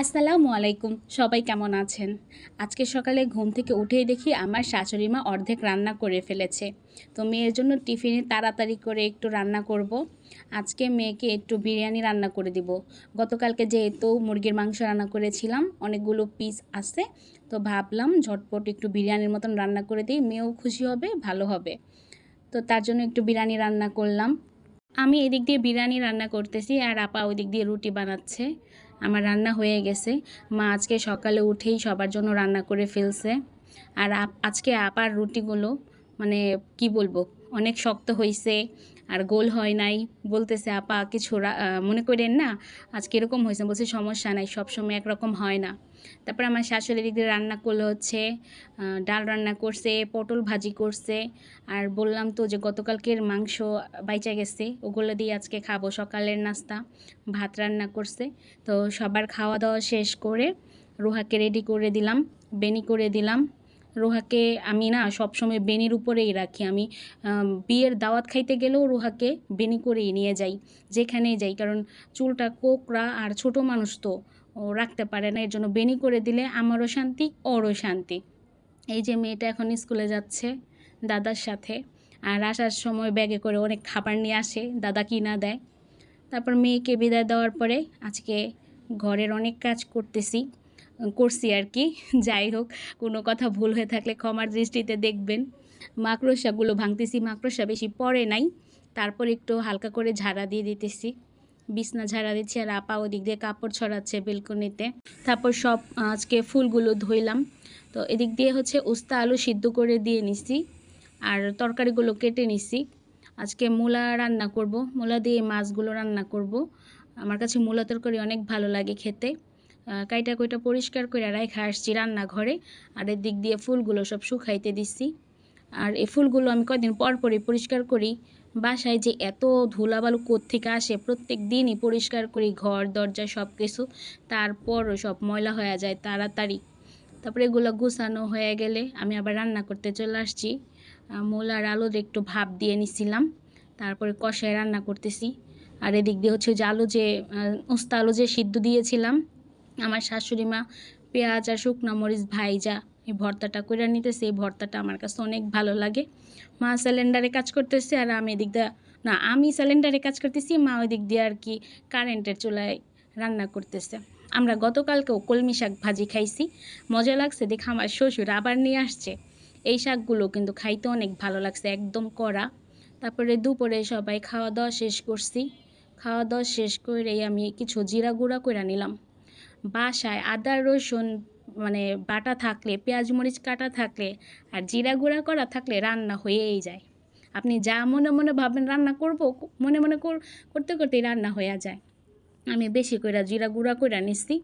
আসসালামু আলাইকুম, সবাই কেমন আছেন? আজকে সকালে ঘুম থেকে উঠেই দেখি আমার শাশুড়ি মা অর্ধেক রান্না করে ফেলেছে। তো মেয়ের জন্য টিফিনে তাড়াতাড়ি করে একটু রান্না করব। আজকে মেয়েকে একটু বিরিয়ানি রান্না করে দিব। গতকালকে যেহেতু মুরগির মাংস রান্না করেছিলাম, অনেকগুলো পিস আছে। তো ভাবলাম ঝটপট একটু বিরিয়ানির মতন রান্না করে দিই, মেয়েও খুশি হবে, ভালো হবে। তো তার জন্য একটু বিরিয়ানি রান্না করলাম। আমি এদিক দিয়ে বিরিয়ানি রান্না করতেছি আর আপা ওই দিক দিয়ে রুটি বানাচ্ছে। আমার রান্না হয়ে গেছে। মা আজকে সকালে উঠেই সবার জন্য রান্না করে ফেলছে। আর আজকে আপার রুটিগুলো মানে কি বলব? অনেক শক্ত হয়েছে আর গোল হয় নাই। বলতেছে, আপা, কিছু মনে করেন না, আজকে এরকম হয়েছে। বলছে, সমস্যা নাই সবসময় একরকম হয় না। তারপর আমার শাশুড়ি দিদি রান্না করল হচ্ছে ডাল রান্না করছে, পটল ভাজি করছে। আর বললাম তো যে, গতকালকের মাংস বাইচা গেছে, ওগুলো দিয়ে আজকে খাব। সকালের নাস্তা, ভাত রান্না করছে। তো সবার খাওয়া দাওয়া শেষ করে রোহাকে রেডি করে দিলাম, বেনি করে দিলাম। রোহাকে আমি না সবসময় বেনির উপরেই রাখি। আমি বিয়ের দাওয়াত খাইতে গেলেও রোহাকে বেনি করেই নিয়ে যাই, যেখানেই যাই। কারণ চুলটা কোকড়া আর ছোট মানুষ তো রাখতে পারে না। এর জন্য বেনি করে দিলে আমারও শান্তি, ওরও শান্তি। এই যে মেয়েটা এখন স্কুলে যাচ্ছে দাদার সাথে, আর আসার সময় ব্যাগে করে অনেক খাবার নিয়ে আসে, দাদা কিনা দেয়। তারপর মেয়েকে বিদায় দেওয়ার পরে আজকে ঘরের অনেক কাজ করতেছি। করছি আর কি। যাই হোক, কোনো কথা ভুল হয়ে থাকলে ক্ষমার দৃষ্টিতে দেখবেন। মাকড়সাগুলো ভাঙতেছি, মাকড়সা বেশি পড়ে নাই। তারপর একটু হালকা করে ঝাড়া দিয়ে দিতেছি। বিছনা ঝাড়া দিচ্ছি আর আপা ওদিক দিয়ে কাপড় ছড়াচ্ছে বেলকনিতে। তারপর সব, আজকে ফুলগুলো ধুইলাম। তো এদিক দিয়ে হচ্ছে উস্তা আলু সিদ্ধ করে দিয়ে নিছি আর তরকারিগুলো কেটে নিছি। আজকে মূলা রান্না করব। মূলা দিয়ে মাছগুলো রান্না করব। আমার কাছে মূলা তরকারি অনেক ভালো লাগে খেতে। কাইটা কইটা পরিষ্কার করে রাইখা আসছি রান্নাঘরে। আর এদিক দিয়ে ফুলগুলো সব শুকাইতে দিচ্ছি আর এই ফুলগুলো আমি কয়দিন পর পরই পরিষ্কার করি। বাসায় যে এত ধুলাবালু কোত্থেকে আসে প্রত্যেক দিনই পরিষ্কার করি ঘর দরজা সব কিছু তারপরও সব ময়লা হয়ে যায় তাড়াতাড়ি। তারপরে এগুলো গুছানো হয়ে গেলে আমি আবার রান্না করতে চলে আসছি। আহ, মূল আর আলুর একটু ভাপ দিয়ে নিছিলাম। তারপরে কষায় রান্না করতেছি। আর এদিক দিয়ে হচ্ছে যে আলু যে উস্তা আলু যে সিদ্ধ দিয়েছিলাম আমার শাশুড়ি মা পেঁয়াজ আর শুকনো মরিচ ভাইজা এই ভর্তাটা করে নিতেছে, এই ভর্তাটা আমার কাছে অনেক ভালো লাগে। মা সিলিন্ডারে কাজ করতেছে আর আমি এদিক দিয়ে না, আমি সিলিন্ডারে কাজ করতেছি, মা ওই দিক দিয়ে আর কি কারেন্টের চুলায় রান্না করতেছে। আমরা গতকালকেও কলমি শাক ভাজি খাইছি, মজা লাগছে দেখে আমার শ্বশুর আবার নিয়ে আসছে। এই শাকগুলো কিন্তু খাইতে অনেক ভালো লাগছে, একদম কড়া। তারপরে দুপুরে সবাই খাওয়া দাওয়া শেষ করছি। খাওয়া দাওয়া শেষ করে আমি কিছু জিরা গুঁড়া করে নিলাম। বাসায় আদা, রসুন মানে বাটা থাকলে, পেঁয়াজ, মরিচ কাটা থাকলে আর জিরা গুঁড়া করা থাকলে রান্না হয়েই যায়। আপনি যা মনে মনে ভাবেন রান্না করব, মনে মনে কর- করতে করতেই রান্না হয়ে যায়। আমি বেশি করে জিরা গুঁড়া করে নিচ্ছি।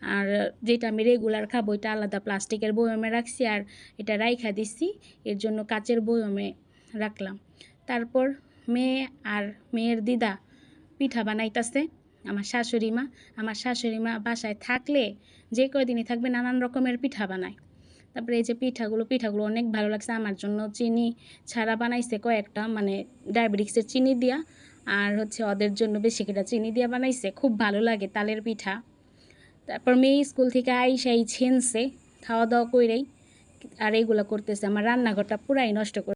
আর যেটা আমি রেগুলার খাব, এটা আলাদা প্লাস্টিকের বয়মে রাখছি আর এটা রাইখা দিচ্ছি। এর জন্য কাচের বয়মে রাখলাম। তারপর মেয়ে আর মেয়ের দিদা পিঠা বানাইতাছে। আমার শাশুড়ি মা, আমার শাশুড়ি মা বাসায় থাকলে যে কয়দিনই থাকবে নানান রকমের পিঠা বানায়। তারপরে এই যে পিঠাগুলো পিঠাগুলো অনেক ভালো লাগছে আমার জন্য। চিনি ছাড়া বানাইছে কয়েকটা মানে ডায়াবেটিক্সের চিনি দিয়া, আর হচ্ছে ওদের জন্য বেশি করে চিনি দিয়া বানাইছে। খুব ভালো লাগে তালের পিঠা। তারপর মেয়ে স্কুল থেকে আইসাই ছেনছে খাওয়া দাওয়া কইরেই, আর এইগুলো করতেছে। আমার রান্নাঘরটা পুরাই নষ্ট করে